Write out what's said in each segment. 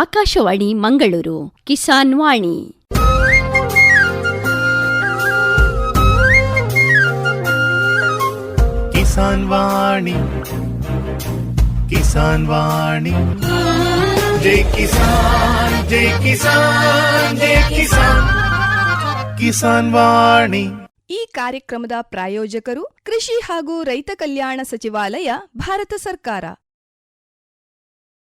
ಆಕಾಶವಾಣಿ ಮಂಗಳೂರು ಕಿಸಾನ್ ವಾಣಿ. ಕಿಸಾನ್ ವಾಣಿ ಕಿಸಾನ್ ವಾಣಿ. ಜೈ ಕಿಸಾನ್ ಜೈ ಕಿಸಾನ್ ಜೈ ಕಿಸಾನ್. ಕಿಸಾನ್ ವಾಣಿ. ಈ ಕಾರ್ಯಕ್ರಮದ ಪ್ರಾಯೋಜಕರು ಕೃಷಿ ಹಾಗೂ ರೈತ ಕಲ್ಯಾಣ ಸಚಿವಾಲಯ ಭಾರತ ಸರ್ಕಾರ.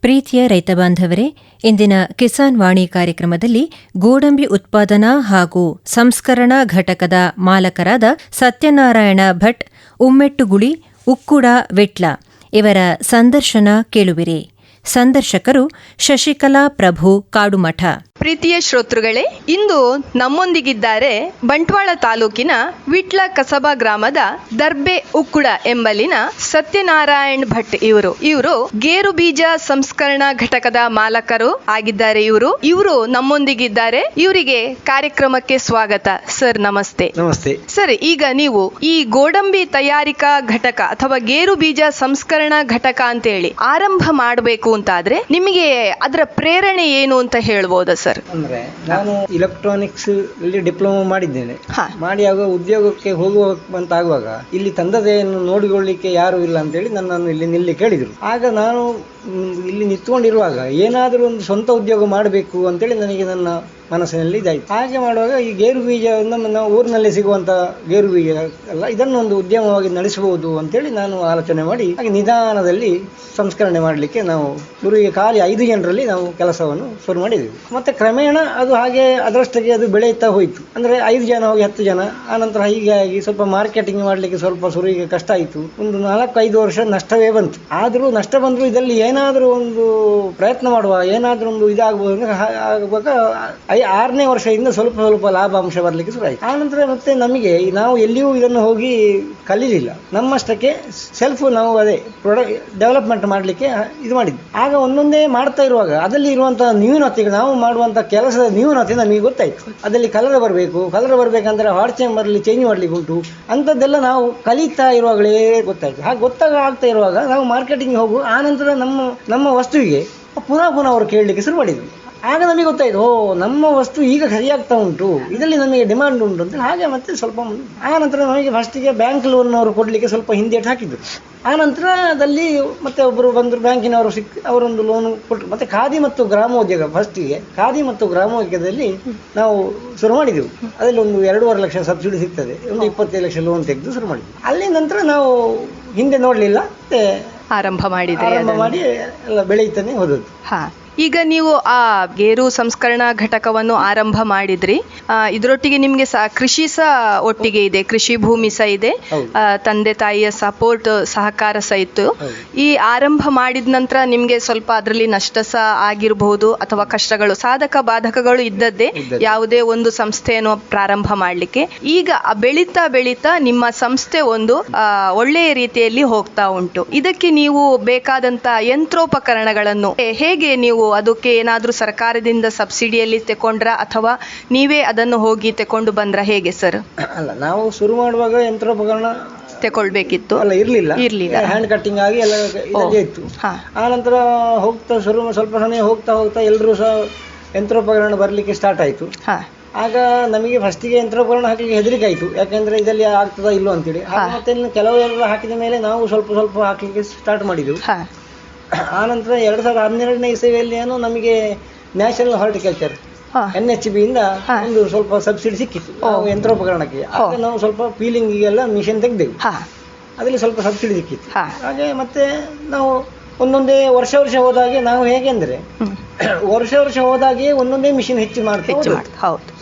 ಪ್ರೀತಿಯ ರೈತ ಬಾಂಧವರೇ, ಇಂದಿನ ಕಿಸಾನ್ ವಾಣಿ ಕಾರ್ಯಕ್ರಮದಲ್ಲಿ ಗೋಡಂಬಿ ಉತ್ಪಾದನಾ ಹಾಗೂ ಸಂಸ್ಕರಣಾ ಘಟಕದ ಮಾಲಕರಾದ ಸತ್ಯನಾರಾಯಣ ಭಟ್, ಉಮ್ಮೆಟ್ಟುಗುಳಿ, ಉಕ್ಕುಡ ವಿಟ್ಲ ಇವರ ಸಂದರ್ಶನ ಕೇಳುವಿರಿ. ಸಂದರ್ಶಕರು ಶಶಿಕಲಾ ಪ್ರಭು ಕಾಡುಮಠ. ಪ್ರೀತಿಯ ಶ್ರೋತೃಗಳೇ ಇಂದು ನಮ್ಮೊಂದಿಗಿದ್ದಾರೆ ಬಂಟ್ವಾಳ ತಾಲೂಕಿನ ವಿಟ್ಲ ಕಸಬಾ ಗ್ರಾಮದ ದರ್ಬೆ ಉಕ್ಕುಡ ಎಂಬಲ್ಲಿನ ಸತ್ಯನಾರಾಯಣ್ ಭಟ್ ಇವರು. ಇವರು ಗೇರು ಬೀಜ ಸಂಸ್ಕರಣಾ ಘಟಕದ ಮಾಲಕರು ಆಗಿದ್ದಾರೆ ಇವರು. ಇವರು ನಮ್ಮೊಂದಿಗಿದ್ದಾರೆ. ಇವರಿಗೆ ಕಾರ್ಯಕ್ರಮಕ್ಕೆ ಸ್ವಾಗತ. ಸರ್ ನಮಸ್ತೆ. ನಮಸ್ತೆ. ಸರ್ ಈಗ ನೀವು ಈ ಗೋಡಂಬಿ ತಯಾರಿಕಾ ಘಟಕ ಅಥವಾ ಗೇರು ಬೀಜ ಸಂಸ್ಕರಣಾ ಘಟಕ ಅಂತ ಹೇಳಿ ಆರಂಭ ಮಾಡಬೇಕು ಅಂತಾದ್ರೆ ನಿಮಗೆ ಅದರ ಪ್ರೇರಣೆ ಏನು ಅಂತ ಹೇಳ್ಬೋದಾ ಸರ್? ಅಂದ್ರೆ ನಾನು ಇಲೆಕ್ಟ್ರಾನಿಕ್ಸ್ ಅಲ್ಲಿ ಡಿಪ್ಲೊಮಾ ಮಾಡಿದ್ದೇನೆ. ಹಾ. ಮಾಡಿ ಆಗ ಉದ್ಯೋಗಕ್ಕೆ ಹೋಗುವ ಅಂತ ಆಗುವಾಗ ಇಲ್ಲಿ ತಂದದೆಯನ್ನು ನೋಡಿಕೊಳ್ಳಿಕ್ಕೆ ಯಾರು ಇಲ್ಲ ಅಂತೇಳಿ ನನ್ನನ್ನು ಇಲ್ಲಿ ನಿಲ್ಲಿ ಕೇಳಿದರು. ಆಗ ನಾನು ಮ್, ಇಲ್ಲಿ ನಿಂತ್ಕೊಂಡಿರುವಾಗ ಏನಾದರೂ ಒಂದು ಸ್ವಂತ ಉದ್ಯೋಗ ಮಾಡಬೇಕು ಅಂತೇಳಿ ನನಗೆ ನನ್ನ ಮನಸ್ಸಿನಲ್ಲಿ ಇದಾಯಿತು. ಹಾಗೆ ಮಾಡುವಾಗ ಈ ಗೇರು ಬೀಜ ನಮ್ಮ ನಾವು ಊರಿನಲ್ಲಿ ಸಿಗುವಂತ ಗೇರು ಬೀಜ ಅಲ್ಲ ಇದನ್ನು ಒಂದು ಉದ್ಯಮವಾಗಿ ನಡೆಸಬಹುದು ಅಂತೇಳಿ ನಾನು ಆಲೋಚನೆ ಮಾಡಿ, ಹಾಗೆ ನಿಧಾನದಲ್ಲಿ ಸಂಸ್ಕರಣೆ ಮಾಡಲಿಕ್ಕೆ ನಾವು ಶುರುವಿಗೆ ಖಾಲಿ ಐದು ಜನರಲ್ಲಿ ನಾವು ಕೆಲಸವನ್ನು ಶುರು ಮಾಡಿದ್ವಿ. ಮತ್ತೆ ಕ್ರಮೇಣ ಅದು ಹಾಗೆ ಅದರಷ್ಟಕ್ಕೆ ಅದು ಬೆಳೆಯುತ್ತಾ ಹೋಯಿತು. ಅಂದ್ರೆ ಐದು ಜನ ಹೋಗಿ ಹತ್ತು ಜನ ಆನಂತರ ಹೀಗಾಗಿ ಸ್ವಲ್ಪ ಮಾರ್ಕೆಟಿಂಗ್ ಮಾಡಲಿಕ್ಕೆ ಸ್ವಲ್ಪ ಶುರುವಿಗೆ ಕಷ್ಟ ಆಯಿತು. ಒಂದು ನಾಲ್ಕು ಐದು ವರ್ಷ ನಷ್ಟವೇ ಬಂತು. ಆದರೂ ನಷ್ಟ ಬಂದರೂ ಇದರಲ್ಲಿ ಏನಾದರೂ ಒಂದು ಪ್ರಯತ್ನ ಮಾಡುವ, ಏನಾದರೂ ಒಂದು ಇದಾಗಬಹುದು ಆಗುವಾಗ ಐ ಆರನೇ ವರ್ಷದಿಂದ ಸ್ವಲ್ಪ ಸ್ವಲ್ಪ ಲಾಭಾಂಶ ಬರಲಿಕ್ಕೆ ಶುರು ಆಯಿತು. ಆನಂತರ ಮತ್ತೆ ನಮಗೆ ನಾವು ಎಲ್ಲಿಯೂ ಇದನ್ನು ಹೋಗಿ ಕಲೀಲಿಲ್ಲ. ನಮ್ಮಷ್ಟಕ್ಕೆ ಸೆಲ್ಫ್ ನಾವು ಅದೇ ಪ್ರೊಡಕ್ಟ್ ಡೆವಲಪ್ಮೆಂಟ್ ಮಾಡಲಿಕ್ಕೆ ಇದು ಮಾಡಿದ್ವಿ. ಆಗ ಒಂದೊಂದೇ ಮಾಡ್ತಾ ಇರುವಾಗ ಅದರಲ್ಲಿ ಇರುವಂಥ ನ್ಯೂನತೆಗಳು, ನಾವು ಮಾಡುವಂಥ ಕೆಲಸದ ನ್ಯೂನತೆ ನಮಗೆ ಗೊತ್ತಾಯ್ತು. ಅದರಲ್ಲಿ ಕಲರ್ ಬರಬೇಕು ಕಲರ್ ಬರಬೇಕಂದ್ರೆ ಹಾಟ್ ಚೇಂಬರ್ಲಿ ಚೇಂಜ್ ಮಾಡ್ಲಿಕ್ಕೆ ಉಂಟು. ಅಂಥದ್ದೆಲ್ಲ ನಾವು ಕಲಿತಾ ಇರುವಾಗಲೇ ಗೊತ್ತಾಯ್ತು. ಹಾಗೆ ಗೊತ್ತಾಗ ಆಗ್ತಾ ಇರುವಾಗ ನಾವು ಮಾರ್ಕೆಟಿಂಗ್ ಹೋಗು, ಆನಂತರ ನಮ್ಮ ನಮ್ಮ ವಸ್ತುವಿಗೆ ಪುನಃ ಪುನಃ ಅವರು ಕೇಳಲಿಕ್ಕೆ ಶುರು ಮಾಡಿದ್ವಿ. ಆಗ ನಮಗೆ ಗೊತ್ತಾಯ್ತು ಓ ನಮ್ಮ ವಸ್ತು ಈಗ ಸರಿಯಾಗ್ತಾ ಉಂಟು ಇದರಲ್ಲಿ ನಮಗೆ ಡಿಮಾಂಡ್ ಉಂಟು ಅಂತ. ಹಾಗೆ ಮತ್ತೆ ಸ್ವಲ್ಪ ಆ ನಂತರ ನಮಗೆ ಫಸ್ಟಿಗೆ ಬ್ಯಾಂಕ್ ಲೋನ್ ಅವರು ಕೊಡಲಿಕ್ಕೆ ಸ್ವಲ್ಪ ಹಿಂದೇಟು ಹಾಕಿದ್ರು. ಆ ನಂತರ ಅದಲ್ಲಿ ಮತ್ತೆ ಒಬ್ಬರು ಬಂದರು ಬ್ಯಾಂಕಿನವರು ಸಿಕ್ ಅವರೊಂದು ಲೋನ್ ಕೊಟ್ಟರು ಮತ್ತೆ ಖಾದಿ ಮತ್ತು ಗ್ರಾಮೋದ್ಯೋಗ ಫಸ್ಟಿಗೆ ಖಾದಿ ಮತ್ತು ಗ್ರಾಮೋದ್ಯೋಗದಲ್ಲಿ ನಾವು ಶುರು ಮಾಡಿದೆವು. ಅದರಲ್ಲಿ ಒಂದು ಎರಡೂವರೆ ಲಕ್ಷ ಸಬ್ಸಿಡಿ ಸಿಗ್ತದೆ ಒಂದು ಇಪ್ಪತ್ತೈದು ಲಕ್ಷ ಲೋನ್ ತೆಗೆದು ಶುರು ಮಾಡಿದ್ವಿ. ಅಲ್ಲಿ ನಂತರ ನಾವು ಹಿಂದೆ ನೋಡಲಿಲ್ಲ ಮತ್ತೆ ಆರಂಭ ಮಾಡಿದ್ರಿ ಆರಂಭ ಮಾಡಿ ಎಲ್ಲ ಬೆಳೆಯುತ್ತಾನೆ ಹೋದದ್ದು. ಹಾ. ಈಗ ನೀವು ಆ ಗೇರು ಸಂಸ್ಕರಣಾ ಘಟಕವನ್ನು ಆರಂಭ ಮಾಡಿದ್ರಿ. ಇದರೊಟ್ಟಿಗೆ ನಿಮಗೆ ಸಹ ಕೃಷಿ ಸಹ ಒಟ್ಟಿಗೆ ಇದೆ ಕೃಷಿ ಭೂಮಿ ಸಹ ಇದೆ. ತಂದೆ ತಾಯಿಯ ಸಪೋರ್ಟ್ ಸಹಕಾರ ಸಹ ಇತ್ತು. ಈ ಆರಂಭ ಮಾಡಿದ ನಂತರ ನಿಮಗೆ ಸ್ವಲ್ಪ ಅದರಲ್ಲಿ ನಷ್ಟ ಸಹ ಆಗಿರಬಹುದು ಅಥವಾ ಕಷ್ಟಗಳು ಸಾಧಕ ಬಾಧಕಗಳು ಇದ್ದದ್ದೇ. ಯಾವುದೇ ಒಂದು ಸಂಸ್ಥೆಯನ್ನು ಪ್ರಾರಂಭ ಮಾಡಲಿಕ್ಕೆ. ಈಗ ಬೆಳೀತಾ ಬೆಳೀತಾ ನಿಮ್ಮ ಸಂಸ್ಥೆ ಒಂದು ಒಳ್ಳೆಯ ರೀತಿಯಲ್ಲಿ ಹೋಗ್ತಾ ಉಂಟು. ಇದಕ್ಕೆ ನೀವು ಬೇಕಾದಂತ ಯಂತ್ರೋಪಕರಣಗಳನ್ನು ಹೇಗೆ ನೀವು ಅದಕ್ಕೆ ಏನಾದರೂ ಸರ್ಕಾರದಿಂದ ಸಬ್ಸಿಡಿಯಲ್ಲಿ ತಗೊಂಡ್ರ ಅಥವಾ ನೀವೇ ಅದನ್ನು ಹೋಗಿ ತಕೊಂಡು ಬಂದ್ರ ಹೇಗೆ ಸರ್? ಅಲ್ಲ ನಾವು ಶುರು ಮಾಡುವಾಗ ಯಂತ್ರೋಪಕರಣ ತೆಕೊಳ್ಬೇಕಿತ್ತು. ಅಲ್ಲ ಇರಲಿಲ್ಲ. ಇರಲಿಲ್ಲ. ಹ್ಯಾಂಡ್ ಕಟ್ಟಿಂಗ್ ಆಗಿ ಎಲ್ಲ ಇತ್ತು. ಆ ನಂತರ ಹೋಗ್ತಾ ಶುರು ಸ್ವಲ್ಪ ಸಮಯ ಹೋಗ್ತಾ ಹೋಗ್ತಾ ಎಲ್ಲರೂ ಸಹ ಯಂತ್ರೋಪಕರಣ ಬರಲಿಕ್ಕೆ ಸ್ಟಾರ್ಟ್ ಆಯಿತು. ಹಾ. ಆಗ ನಮಗೆ ಫಸ್ಟಿಗೆ ಯಂತ್ರೋಪಕರಣ ಹಾಕಲಿಕ್ಕೆ ಹೆದರಿಕೆ ಆಯಿತು ಯಾಕೆಂದರೆ ಇದರಲ್ಲಿ ಆಗ್ತದ ಇಲ್ಲೋ ಅಂತೇಳಿ. ಮತ್ತೆ ಕೆಲವು ಕೆಲವೆಲ್ಲ ಹಾಕಿದ ಮೇಲೆ ನಾವು ಸ್ವಲ್ಪ ಸ್ವಲ್ಪ ಹಾಕಲಿಕ್ಕೆ ಸ್ಟಾರ್ಟ್ ಮಾಡಿದೆವು. ಹಾ ಆ ನಂತರ ಎರಡು ಸಾವಿರದ ಹನ್ನೆರಡನೇ ಇಸವಿಯಲ್ಲಿ ಏನು ನಮಗೆ national horticulture. N H B ಇಂದ ಒಂದು ಸ್ವಲ್ಪ ಸಬ್ಸಿಡಿ ಸಿಕ್ಕಿತ್ತು. ಯಂತ್ರೋಪಕರಣಕ್ಕೆ. ಆಗ ನಾವು ಸ್ವಲ್ಪ ಪೀಲಿಂಗಿಗೆಲ್ಲ ಮಿಷನ್ ತೆಗೆದೆವು. ಅದರಲ್ಲಿ ಸ್ವಲ್ಪ ಸಬ್ಸಿಡಿ ಸಿಕ್ಕಿತ್ತು. ಹಾಗೆ ಮತ್ತೆ ನಾವು ಒಂದೊಂದೇ ವರ್ಷ ವರ್ಷ ಹೋದಾಗೆ ನಾವು ಹೇಗೆ ಅಂದ್ರೆ ವರ್ಷ ವರ್ಷ ಹೋದಾಗೆ ಒಂದೊಂದೇ ಮಿಷಿನ್ ಹೆಚ್ಚು ಮಾಡ್ತೇವೆ. ಹೌದು.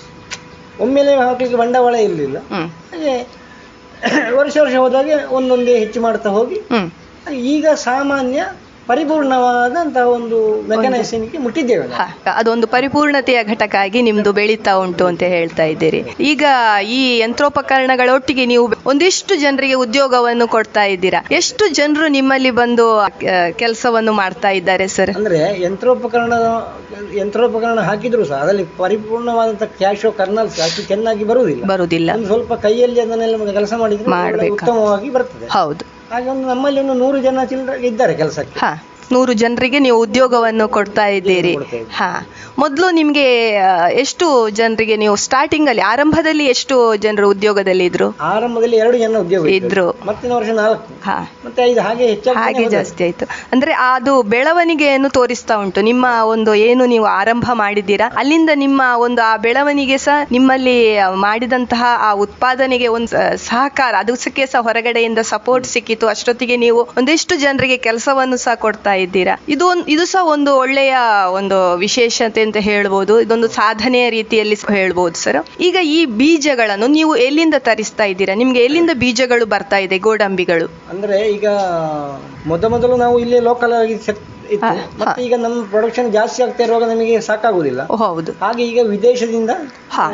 ಒಮ್ಮೆಲೆ ಹಾಕಲಿಕ್ಕೆ ಬಂಡವಾಳ ಇರಲಿಲ್ಲ. ಹಾಗೆ ವರ್ಷ ವರ್ಷ ಹೋದಾಗೆ ಒಂದೊಂದೇ ಹೆಚ್ಚು ಮಾಡ್ತಾ ಹೋಗಿ ಈಗ ಸಾಮಾನ್ಯ ಪರಿಪೂರ್ಣವಾದಂತಹ ಒಂದು ಮೆಕನೈಸೇಷನ್ಗೆ ಮುಟ್ಟಿದ್ದೇವೆ ಅದೊಂದು ಪರಿಪೂರ್ಣತೆಯ ಘಟಕ ಆಗಿ ನಿಮ್ದು ಬೆಳೀತಾ ಉಂಟು ಅಂತ ಹೇಳ್ತಾ ಇದ್ದೀರಿ. ಈಗ ಈ ಯಂತ್ರೋಪಕರಣಗಳೊಟ್ಟಿಗೆ ನೀವು ಒಂದಿಷ್ಟು ಜನರಿಗೆ ಉದ್ಯೋಗವನ್ನು ಕೊಡ್ತಾ ಇದ್ದೀರಾ? ಎಷ್ಟು ಜನರು ನಿಮ್ಮಲ್ಲಿ ಬಂದು ಕೆಲಸವನ್ನು ಮಾಡ್ತಾ ಇದ್ದಾರೆ ಸರ್? ಅಂದ್ರೆ ಯಂತ್ರೋಪಕರಣ ಯಂತ್ರೋಪಕರಣ ಹಾಕಿದ್ರು ಸಹ ಅದರಲ್ಲಿ ಪರಿಪೂರ್ಣವಾದಂತಹ ಕ್ಯಾಶೋ ಕರ್ನಲ್ ಅಷ್ಟು ಚೆನ್ನಾಗಿ ಬರುವುದಿಲ್ಲ. ಬರುವುದಿಲ್ಲ. ಸ್ವಲ್ಪ ಕೈಯಲ್ಲಿ ಅದನ್ನೆಲ್ಲ ಕೆಲಸ ಮಾಡಿದ್ರೆ ಉತ್ತಮವಾಗಿ ಬರ್ತದೆ. ಹೌದು. ಹಾಗೆ ಒಂದು ನಮ್ಮಲ್ಲಿ ಒಂದು ನೂರು ಜನ ಚಿಲ್ಡ್ರ ಇದ್ದಾರೆ ಕೆಲಸಕ್ಕೆ. ಹಾ ನೂರು ಜನರಿಗೆ ನೀವು ಉದ್ಯೋಗವನ್ನು ಕೊಡ್ತಾ ಇದ್ದೀರಿ. ಹಾ ಮೊದಲು ನಿಮಗೆ ಎಷ್ಟು ಜನರಿಗೆ ನೀವು ಸ್ಟಾರ್ಟಿಂಗ್ ಅಲ್ಲಿ ಆರಂಭದಲ್ಲಿ ಎಷ್ಟು ಜನರು ಉದ್ಯೋಗದಲ್ಲಿ ಇದ್ರು? ಆರಂಭದಲ್ಲಿ ಎರಡು ಜನ ಉದ್ಯೋಗ ಇದ್ರು. ಮತ್ತಿನ ವರ್ಷ ನಾಲ್ಕು. ಹಾ. ಮತ್ತೆ ಐದು ಹಾಗೆ ಹಾಗೆ ಜಾಸ್ತಿ ಆಯ್ತು. ಅಂದ್ರೆ ಅದು ಬೆಳವಣಿಗೆಯನ್ನು ತೋರಿಸ್ತಾ ಉಂಟು. ನಿಮ್ಮ ಒಂದು ಏನು ನೀವು ಆರಂಭ ಮಾಡಿದ್ದೀರಾ? ಅಲ್ಲಿಂದ ನಿಮ್ಮ ಒಂದು ಆ ಬೆಳವಣಿಗೆ ಸಹ ನಿಮ್ಮಲ್ಲಿ ಮಾಡಿದಂತಹ ಆ ಉತ್ಪಾದನೆಗೆ ಒಂದು ಸಹಕಾರ ಅದಕ್ಕೆ ಸಹ ಹೊರಗಡೆಯಿಂದ ಸಪೋರ್ಟ್ ಸಿಕ್ಕಿತು. ಅಷ್ಟೊತ್ತಿಗೆ ನೀವು ಒಂದಿಷ್ಟು ಜನರಿಗೆ ಕೆಲಸವನ್ನು ಸಹ ಕೊಡ್ತಾ ಇದ್ದೀರಾ? ಇದು ಇದು ಸಹ ಒಂದು ಒಳ್ಳೆಯ ಒಂದು ವಿಶೇಷತೆ ಅಂತ ಹೇಳ್ಬೋದು. ಇದೊಂದು ಸಾಧನೆಯ ರೀತಿಯಲ್ಲಿ ಹೇಳ್ಬೋದು ಸರ್ ಈಗ ಈ ಬೀಜಗಳನ್ನು ನೀವು ಎಲ್ಲಿಂದ ತರಿಸ್ತಾ ಇದ್ದೀರಾ? ನಿಮ್ಗೆ ಎಲ್ಲಿಂದ ಬೀಜಗಳು ಬರ್ತಾ ಇದೆ ಗೋಡಂಬಿಗಳು? ಅಂದ್ರೆ ಈಗ ಮೊದ ಮೊದಲು ನಾವು ಇಲ್ಲಿ ಲೋಕಲ್ ಆಗಿ ಮತ್ತೆ ಈಗ ನಮ್ಮ ಪ್ರೊಡಕ್ಷನ್ ಜಾಸ್ತಿ ಆಗ್ತಾ ಇರುವಾಗ ನಮಗೆ ಸಾಕಾಗುದಿಲ್ಲ. ಹೌದು. ಹಾಗೆ ಈಗ ವಿದೇಶದಿಂದ ಹಾ.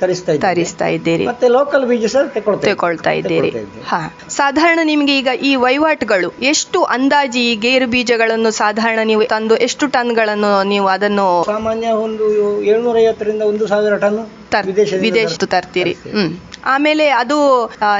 ತರಿಸ್ತಾ ತರಿಸ್ತಾ ಇದ್ದೀರಿ. ಮತ್ತೆ ಲೋಕಲ್ ಬೀಜ ಸಹ ತಗೊಳ್ತಾ ಇದ್ದೀರಿ. ಹಾ. ಸಾಧಾರಣ ನಿಮ್ಗೆ ಈಗ ಈ ವಹಿವಾಟುಗಳು ಎಷ್ಟು ಅಂದಾಜಿ ಈ ಗೇರು ಬೀಜಗಳನ್ನು ಸಾಧಾರಣ ನೀವು ತಂದು ಎಷ್ಟು ಟನ್ಗಳನ್ನು ನೀವು ಅದನ್ನು ಸಾಮಾನ್ಯ ಒಂದು ಏಳ್ನೂರ ಐವತ್ತರಿಂದ ಒಂದು ಸಾವಿರ ಟನ್ ವಿದೇಶ ತರ್- ತರ್ತೀರಿ. ಹ್ಮ್. ಆಮೇಲೆ ಅದು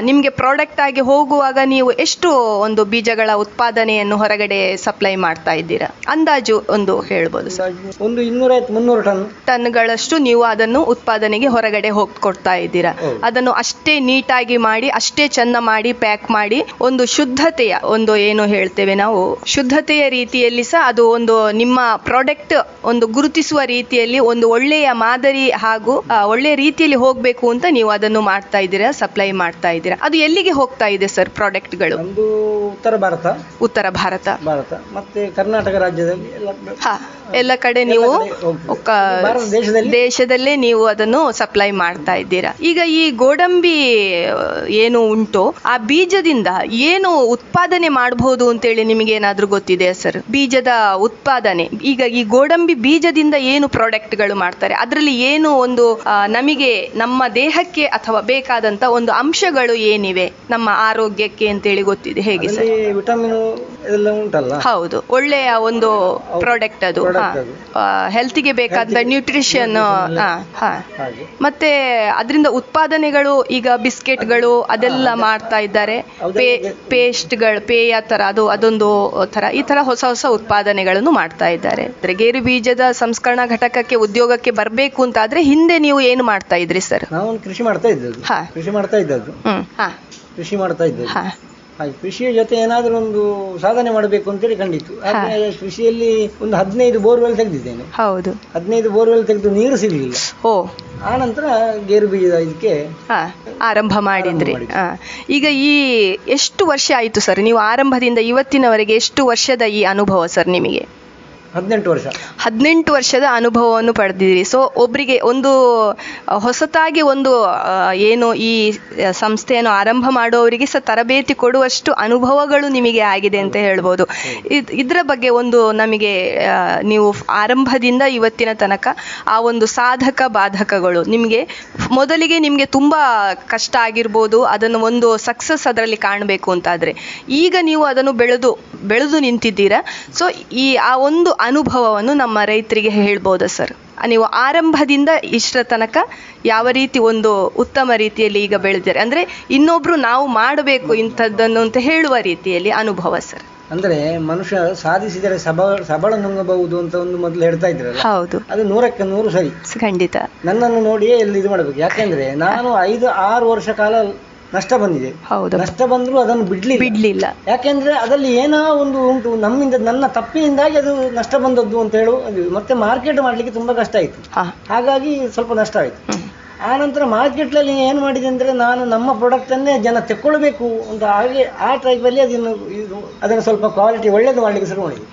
ನಿಮಗೆ ಪ್ರಾಡಕ್ಟ್ ಆಗಿ ಹೋಗುವಾಗ ನೀವು ಎಷ್ಟು ಒಂದು ಬೀಜಗಳ ಉತ್ಪಾದನೆಯನ್ನು ಹೊರಗಡೆ ಸಪ್ಲೈ ಮಾಡ್ತಾ ಇದ್ದೀರಾ? ಅಂದಾಜು ಒಂದು ಹೇಳ್ಬೋದು ಸರ್. ಒಂದು ಇನ್ನೂರ ಐವತ್ತು ಮುನ್ನೂರು ಟನ್. ಟನ್ಗಳಷ್ಟು ನೀವು ಅದನ್ನು ಉತ್ಪಾದನೆಗೆ ಹೊರಗಡೆ ಹೋಗ್ ಕೊಡ್ತಾ ಇದ್ದೀರಾ? ಅದನ್ನು ಅಷ್ಟೇ ನೀಟಾಗಿ ಮಾಡಿ ಅಷ್ಟೇ ಚಂದ ಮಾಡಿ ಪ್ಯಾಕ್ ಮಾಡಿ ಒಂದು ಶುದ್ಧತೆಯ ಒಂದು ಏನು ಹೇಳ್ತೇವೆ ನಾವು ಶುದ್ಧತೆಯ ರೀತಿಯಲ್ಲಿ ಸಹ ಅದು ಒಂದು ನಿಮ್ಮ ಪ್ರಾಡಕ್ಟ್ ಒಂದು ಗುರುತಿಸುವ ರೀತಿಯಲ್ಲಿ ಒಂದು ಒಳ್ಳೆಯ ಮಾದರಿ ಹಾಗೂ ಒಳ್ಳೆಯ ರೀತಿಯಲ್ಲಿ ಹೋಗ್ಬೇಕು ಅಂತ ನೀವು ಅದನ್ನು ಮಾಡ್ತಾ ಇದ್ದೀರಾ ಸಪ್ಲೈ ಮಾಡ್ತಾ ಇದ್ದೀರಾ? ಅದು ಎಲ್ಲಿಗೆ ಹೋಗ್ತಾ ಇದೆ ಸರ್ ಪ್ರಾಡಕ್ಟ್ಗಳು ಒಂದು ಉತ್ತರ ಭಾರತ. ಉತ್ತರ ಭಾರತ. ಭಾರತ. ಮತ್ತೆ ಕರ್ನಾಟಕ ರಾಜ್ಯದಲ್ಲಿ ಎಲ್ಲ ಹಾ. ಎಲ್ಲ ಕಡೆ ನೀವು ದೇಶದಲ್ಲಿ? ನೀವು ಅದನ್ನು ಸಪ್ಲೈ ಮಾಡ್ತಾ ಇದ್ದೀರಾ. ಈಗ ಈ ಗೋಡಂಬಿ ಏನು ಉಂಟು ಆ ಬೀಜದಿಂದ ಏನು ಉತ್ಪಾದನೆ ಮಾಡಬಹುದು ಅಂತೇಳಿ ನಿಮಗೆ ಏನಾದ್ರೂ ಗೊತ್ತಿದೆ ಸರ್ ಬೀಜದ ಉತ್ಪಾದನೆ. ಈಗ ಈ ಗೋಡಂಬಿ ಬೀಜದಿಂದ ಏನು ಪ್ರಾಡಕ್ಟ್ಗಳು ಮಾಡ್ತಾರೆ ಅದರಲ್ಲಿ ಏನು ಒಂದು ನಮಗೆ ನಮ್ಮ ದೇಹಕ್ಕೆ ಅಥವಾ ಬೇಕಾದಂತ ಒಂದು ಅಂಶಗಳು ಏನಿವೆ ನಮ್ಮ ಆರೋಗ್ಯಕ್ಕೆ ಅಂತೇಳಿ ಗೊತ್ತಿದೆ ಹೇಗೆ ಸರ್ ವಿಟಮಿನ್ ಎಲ್ಲ ಉಂಟಲ್ಲ? ಹೌದು ಒಳ್ಳೆಯ ಒಂದು ಪ್ರಾಡಕ್ಟ್ ಅದು. ಹೆಲ್ತಿಗೆ ಬೇಕಾದ ನ್ಯೂಟ್ರಿಷನ್ ಮತ್ತೆ ಅದರಿಂದ ಉತ್ಪಾದನೆಗಳು ಈಗ ಬಿಸ್ಕೆಟ್ಗಳು ಅದೆಲ್ಲ ಮಾಡ್ತಾ ಇದ್ದಾರೆ. ಪೇಸ್ಟ್ಗಳು ಪೇಯ ತರ ಅದು ಅದೊಂದು ತರ ಈ ತರ ಹೊಸ ಹೊಸ ಉತ್ಪಾದನೆಗಳನ್ನು ಮಾಡ್ತಾ ಇದ್ದಾರೆ. ಗೇರು ಬೀಜದ ಸಂಸ್ಕರಣಾ ಘಟಕಕ್ಕೆ ಉದ್ಯೋಗಕ್ಕೆ ಬರಬೇಕು ಅಂತ ಆದ್ರೆ ಹಿಂದೆ ನೀವು ಏನು ಮಾಡ್ತಾ ಇದ್ರಿ ಸರ್? ನಾವು ಕೃಷಿ ಮಾಡ್ತಾ ಇದ್ದದ್ದು. ಕೃಷಿ ಮಾಡ್ತಾ ಇದ್ದದ್ದು. ಕೃಷಿ ಮಾಡ್ತಾ ಇದ್ದದ್ದು. ಹಾ. ಹಾಗೆ ಕೃಷಿಯ ಜೊತೆ ಏನಾದರೂ ಒಂದು ಸಾಧನೆ ಮಾಡಬೇಕು ಅಂತೇಳಿ ಕಂಡಿತ್ತು. ಕೃಷಿಯಲ್ಲಿ ಒಂದು ಹದಿನೈದು ಬೋರ್ವೆಲ್ ತೆಗೆದಿದ್ದೇನೆ. ಹೌದು. ಹದಿನೈದು ಬೋರ್ವೆಲ್ ತೆಗೆದು ನೀರು ಸಿಗಲಿಲ್ಲ. ಓ. ಆ ನಂತರ ಗೇರು ಬೀಜದ ಇದಕ್ಕೆ ಹಾ ಆರಂಭ ಮಾಡಿದ್ರಿ. ಈಗ ಈ ಎಷ್ಟು ವರ್ಷ ಆಯ್ತು ಸರ್? ನೀವು ಆರಂಭದಿಂದ ಇವತ್ತಿನವರೆಗೆ ಎಷ್ಟು ವರ್ಷದ ಈ ಅನುಭವ ಸರ್ ನಿಮಗೆ? ಹದಿನೆಂಟು ವರ್ಷ. ಹದಿನೆಂಟು ವರ್ಷದ ಅನುಭವವನ್ನು ಪಡೆದಿದ್ದೀರಿ. ಸೊ ಒಬ್ಬರಿಗೆ ಒಂದು ಹೊಸತಾಗಿ ಒಂದು ಏನು ಈ ಸಂಸ್ಥೆಯನ್ನು ಆರಂಭ ಮಾಡುವವರಿಗೆ ಸಹ ತರಬೇತಿ ಕೊಡುವಷ್ಟು ಅನುಭವಗಳು ನಿಮಗೆ ಆಗಿದೆ ಅಂತ ಹೇಳ್ಬೋದು. ಇದ್- ಇದರ ಬಗ್ಗೆ ಒಂದು ನಮಗೆ ನೀವು ಆರಂಭದಿಂದ ಇವತ್ತಿನ ತನಕ ಆ ಒಂದು ಸಾಧಕ ಬಾಧಕಗಳು ನಿಮಗೆ ಮೊದಲಿಗೆ ನಿಮಗೆ ತುಂಬ ಕಷ್ಟ ಆಗಿರ್ಬೋದು, ಅದನ್ನು ಒಂದು ಸಕ್ಸಸ್ ಅದರಲ್ಲಿ ಕಾಣಬೇಕು ಅಂತಾದರೆ. ಈಗ ನೀವು ಅದನ್ನು ಬೆಳೆದು ಬೆಳೆದು ನಿಂತಿದ್ದೀರಾ. ಸೊ ಈ ಆ ಒಂದು ಅನುಭವವನ್ನು ನಮ್ಮ ರೈತರಿಗೆ ಹೇಳ್ಬೋದಾ ಸರ್? ನೀವು ಆರಂಭದಿಂದ ಇಷ್ಟರ ತನಕ ಯಾವ ರೀತಿ ಒಂದು ಉತ್ತಮ ರೀತಿಯಲ್ಲಿ ಈಗ ಬೆಳೆದಿದ್ದಾರೆ ಅಂದರೆ ಇನ್ನೊಬ್ರು ನಾವು ಮಾಡಬೇಕು ಇಂಥದ್ದನ್ನು ಅಂತ ಹೇಳುವ ರೀತಿಯಲ್ಲಿ ಅನುಭವ ಸರ್. ಅಂದ್ರೆ ಮನುಷ್ಯ ಸಾಧಿಸಿದರೆ ಸಬ ಸಬಳ ನುಂಗಬಹುದು ಅಂತ ಒಂದು ಮೊದಲು ಹೇಳ್ತಾ ಇದ್ರಲ್ಲ? ಹೌದು. ಅದು ನೂರಕ್ಕೆ ನೂರು ಸರಿ. ಖಂಡಿತ. ನನ್ನನ್ನು ನೋಡಿಯೇ ಎಲ್ಲಿ ಇದು ಮಾಡಬೇಕು. ಯಾಕೆಂದ್ರೆ ನಾನು ಐದು ಆರು ವರ್ಷ ಕಾಲ ನಷ್ಟ ಬಂದಿದೆ. ಹೌದು. ನಷ್ಟ ಬಂದರೂ ಅದನ್ನು ಬಿಡ್ಲಿ ಬಿಡ್ಲಿಲ್ಲ. ಯಾಕೆಂದ್ರೆ ಅದರಲ್ಲಿ ಏನೋ ಒಂದು ಉಂಟು. ನಮ್ಮಿಂದ ನನ್ನ ತಪ್ಪಿನಿಂದಾಗಿ ಅದು ನಷ್ಟ ಬಂದದ್ದು ಅಂತ ಹೇಳು ಮತ್ತೆ ಮಾರ್ಕೆಟ್ ಮಾಡ್ಲಿಕ್ಕೆ ತುಂಬಾ ಕಷ್ಟ ಆಯ್ತು. ಹಾಗಾಗಿ ಸ್ವಲ್ಪ ನಷ್ಟ ಆಯ್ತು. ಆ ನಂತರ ಮಾರ್ಕೆಟ್ನಲ್ಲಿ ಏನು ಮಾಡಿದೆ ಅಂದರೆ ನಾನು ನಮ್ಮ ಪ್ರಾಡಕ್ಟನ್ನೇ ಜನ ತೆಕ್ಕೊಳ್ಬೇಕು ಅಂತ ಹಾಗೆ ಆ ಟೈಪಲ್ಲಿ ಅದನ್ನು ಅದನ್ನು ಸ್ವಲ್ಪ ಕ್ವಾಲಿಟಿ ಒಳ್ಳೇದು ಮಾಡಲಿಕ್ಕೆ ಶುರು ಮಾಡಿದೆ.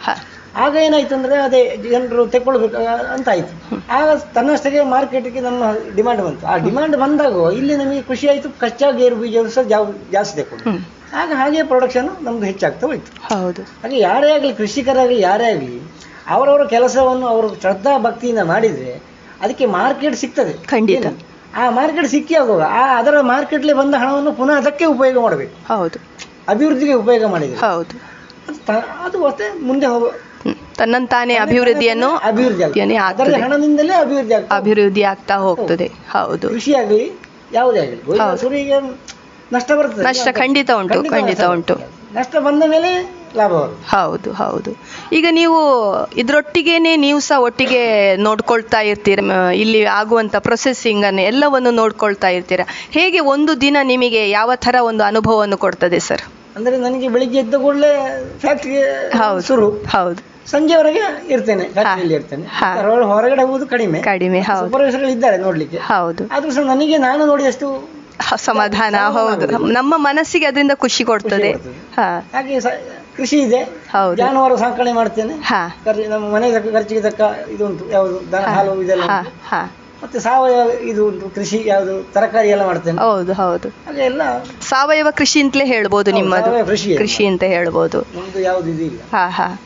ಆಗ ಏನಾಯ್ತು ಅಂದ್ರೆ ಅದೇ ಜನರು ತೆಕ್ಕೊಳ್ಬೇಕು ಅಂತ ಆಯ್ತು ಆಗ ತನ್ನಷ್ಟಕ್ಕೆ ಮಾರ್ಕೆಟ್ಗೆ ನಮ್ಮ ಡಿಮ್ಯಾಂಡ್ ಬಂತು. ಆ ಡಿಮ್ಯಾಂಡ್ ಬಂದಾಗ ಇಲ್ಲಿ ನಮಗೆ ಖುಷಿ ಆಯ್ತು ಕಚ್ಚಾ ಗೇರು ಬೀಜ ಸಹ ಜಾಸ್ತಿ ತೆಕ್ಕೊಂಡು ಆಗ ಹಾಗೆ ಪ್ರೊಡಕ್ಷನ್ ನಮ್ದು ಹೆಚ್ಚಾಗ್ತಾ ಹೋಯ್ತು. ಹೌದು. ಹಾಗೆ ಯಾರೇ ಆಗಲಿ ಕೃಷಿಕರಾಗಲಿ ಯಾರೇ ಆಗಲಿ ಅವರವರ ಕೆಲಸವನ್ನು ಅವರು ಶ್ರದ್ಧಾ ಭಕ್ತಿಯಿಂದ ಮಾಡಿದ್ರೆ ಅದಕ್ಕೆ ಮಾರ್ಕೆಟ್ ಸಿಗ್ತದೆ. ಖಂಡಿತ. ಆ ಮಾರ್ಕೆಟ್ ಸಿಕ್ಕಿ ಆಗುವಾಗ ಆ ಅದರ ಮಾರ್ಕೆಟ್ಲಿ ಬಂದ ಹಣವನ್ನು ಪುನಃ ಅದಕ್ಕೆ ಉಪಯೋಗ ಮಾಡಬೇಕು. ಹೌದು. ಅಭಿವೃದ್ಧಿಗೆ ಉಪಯೋಗ ಮಾಡಿದ್ರೆ. ಹೌದು. ಅದು ಮತ್ತೆ ಮುಂದೆ ಹ್ಮ್. ತನ್ನಂತಾನೇ ಅಭಿವೃದ್ಧಿಯನ್ನು ಅಭಿವೃದ್ಧಿ ಆಗ್ತದೆ. ಹಣದಿಂದಲೇ ಅಭಿವೃದ್ಧಿ ಅಭಿವೃದ್ಧಿ ಆಗ್ತಾ ಹೋಗ್ತದೆ. ಹೌದು. ಕೃಷಿ ಆಗಲಿ ಯಾವುದೇ ಆಗಲಿ ನಷ್ಟ ಬರ್ತದೆ. ನಷ್ಟ ಖಂಡಿತ ಉಂಟು, ಖಂಡಿತ ಉಂಟು. ನಷ್ಟ ಬಂದ ಮೇಲೆ ಲಾಭ ಹೌದು ಹೌದು. ಈಗ ನೀವು ಇದರೊಟ್ಟಿಗೆನೆ ನೀವು ಸಹ ಒಟ್ಟಿಗೆ ನೋಡ್ಕೊಳ್ತಾ ಇರ್ತೀರ ಇಲ್ಲಿ ಆಗುವಂತ ಪ್ರೊಸೆಸಿಂಗ್ ಅನ್ನು ಎಲ್ಲವನ್ನು ನೋಡ್ಕೊಳ್ತಾ ಇರ್ತೀರ. ಹೇಗೆ ಒಂದು ದಿನ ನಿಮಗೆ ಯಾವ ತರ ಒಂದು ಅನುಭವವನ್ನು ಕೊಡ್ತದೆ ಸರ್? ಅಂದ್ರೆ ನನಗೆ ಬೆಳಿಗ್ಗೆ ಎದ್ದ ಕೂಡಲೇ ಫ್ಯಾಕ್ಟ್ರಿಗೆ ಹೌದು ಶುರು. ಹೌದು. ಸಂಜೆವರೆಗೆ ಇರ್ತೇನೆ ಇರ್ತೇನೆ. ಹೊರಗಡೆ ಹೋಗುದು ಕಡಿಮೆ. ಕಡಿಮೆ ಹೌದು. ಇದ್ದಾರೆ ನೋಡ್ಲಿಕ್ಕೆ. ಹೌದು. ಆದ್ರೂ ಸಹ ನನಗೆ ನಾನು ನೋಡಿದಷ್ಟು ಹ, ಸಮಾಧಾನ ಹೌದು. ನಮ್ಮ ಮನಸ್ಸಿಗೆ ಅದರಿಂದ ಖುಷಿ ಕೊಡ್ತದೆ. ಹಾ. ಹಾಗೆ ಸ- ಕೃಷಿ ಇದೆ. ಹೌದು. ಜಾನುವಾರು ಸಾಕಣೆ ಮಾಡ್ತೇನೆ. ಹಾ. ಖರ್ಚು- ನಮ್ಮ ಮನೆ ತಕ್ಕ ಖರ್ಚಿಗೆ ತಕ್ಕ ಇದು ಉಂಟು ಯಾವುದು ದನ ಹಾಲು ಇದೆಲ್ಲ ಹಾ ಉಂಟು. ಹಾ. ಮತ್ತೆ ಸಾವಯವ ಇದು ಉಂಟು ಕೃಷಿ ಯಾವುದು ತರಕಾರಿ ಎಲ್ಲ ಮಾಡ್ತೇನೆ. ಹೌದು ಹೌದು. ಹಾಗೆ ಎಲ್ಲ ಸಾವಯವ ಕೃಷಿ ಅಂತಲೇ ಹೇಳ್ಬೋದು ಹೌದು, ನಿಮ್ಮದು. ಸಾವಯವ ಕೃಷಿಯೇ. ಕೃಷಿ ಅಂತ ಹೇಳ್ಬೋದು. ನಮ್ದು ಯಾವುದು ಇದು ಇಲ್ಲ. ಹಾ ಹಾ.